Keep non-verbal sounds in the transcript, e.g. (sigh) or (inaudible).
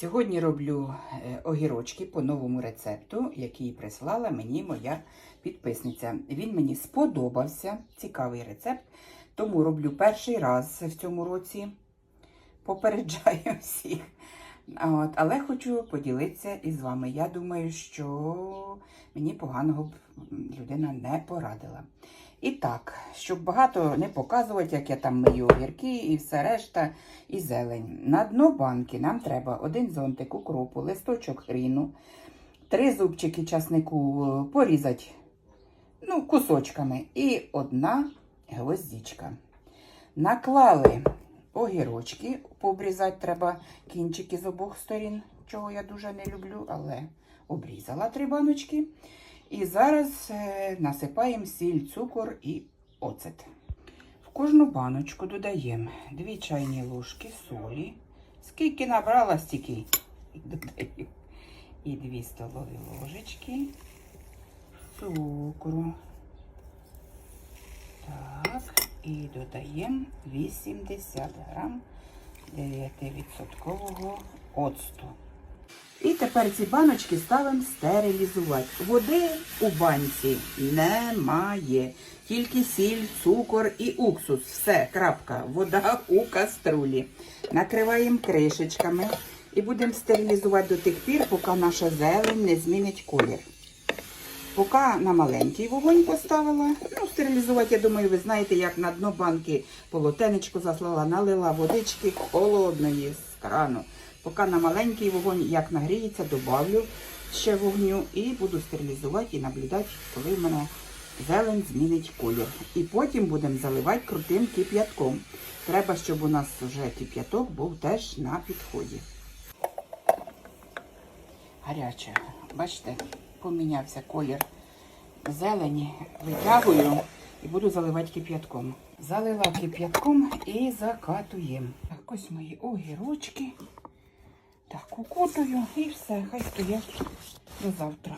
Сьогодні роблю е, огірочки по новому рецепту, який прислала мені моя підписниця. Він мені сподобався, цікавий рецепт, тому роблю перший раз в цьому році. Попереджаю (laughs) всіх. От, але хочу поділитися із вами. Я думаю, що мені поганого людина не порадила. І так, щоб багато не показувати, як я там мию огірки і все решта, і зелень. На дно банки нам треба один зонтик укропу, листочок хріну, три зубчики часнику е, порізати ну, кусочками і одна гвоздичка. Наклали огірочки, пообрізати треба кінчики з обох сторін, чого я дуже не люблю, але обрізала три баночки. І зараз е, насипаємо сіль, цукор і оцет. В кожну баночку додаємо 2 чайні ложки солі. Скільки набрала, стільки і додаю. І 2 столові ложечки цукру. Так, і додаємо 80 грам 9% оцту. І тепер ці баночки ставимо стерилізувати. Води у банці немає. Тільки сіль, цукор і уксус. Все, крапка. Вода у каструлі. Накриваємо кришечками і будемо стерилізувати до тих пір, поки наша зелень не змінить колір. Поки на маленький вогонь поставила, ну, стерилізувати, я думаю, ви знаєте, як на дно банки полотенечко заслала, налила водички холодної з крану. Поки на маленький вогонь, як нагріється, добавлю ще вогню і буду стерилізувати і наблюдати, коли в мене зелень змінить колір. І потім будемо заливати крутим кип'ятком. Треба, щоб у нас вже кип'яток був теж на підході. Гаряче. Бачите, помінявся колір зелені. Витягую і буду заливати кип'ятком. Залила кип'ятком і закатуємо. Так, ось мої огірочки. Так, укутую і все, хай стоять до завтра.